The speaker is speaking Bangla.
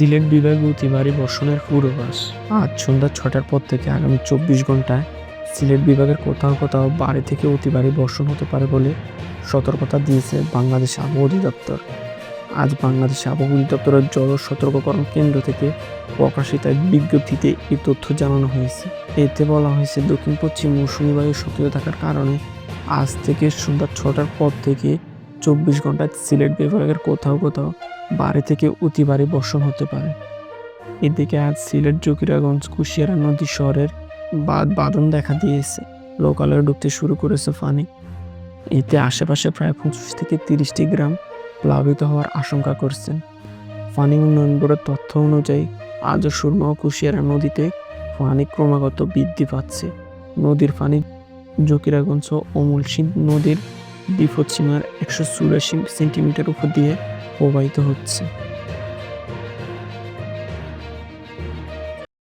সিলেট বিভাগে অতিবারী বর্ষণের পূর্বাভাস। আজ সন্ধ্যা ছটার পর থেকে আগামী চব্বিশ ঘন্টায় সিলেট বিভাগের কোথাও কোথাও বাড়ি থেকে অতিবারী বর্ষণ হতে পারে বলে সতর্কতা দিয়েছে বাংলাদেশ আবহাওয়া অধিদপ্তর। আজ বাংলাদেশ আবহাওয়া অধিদপ্তরের জল সতর্ককরণ কেন্দ্র থেকে প্রকাশিত এক বিজ্ঞপ্তিতে এই তথ্য জানানো হয়েছে। এতে বলা হয়েছে, দক্ষিণ পশ্চিম মৌসুমী বায়ু সক্রিয় থাকার কারণে আজ থেকে সন্ধ্যা ছটার পর থেকে চব্বিশ ঘন্টায় সিলেট বিভাগের কোথাও কোথাও বাড়ি থেকে অতি ভারী বর্ষণ হতে পারে। এদিকে আজ সিলেট জকিরাগঞ্জ কুশিয়ারা নদী শহরের বাদ বাদন দেখা দিয়েছে। লোকালয়ে ঢুকতে শুরু করেছে ফানি। এতে আশেপাশে প্রায় পঁচিশ থেকে তিরিশটি গ্রাম প্লাবিত হওয়ার আশঙ্কা করছেন। ফানি উন্নয়ন বোর্ডের তথ্য অনুযায়ী আজও সুরমা ও কুশিয়ারা নদীতে পানি ক্রমাগত বৃদ্ধি পাচ্ছে। নদীর পানি জকিরাগঞ্জ ও অমুলসিং নদীর বিপদসীমার একশো চুরাশি সেন্টিমিটার উপর দিয়ে প্রবাহিত হচ্ছে।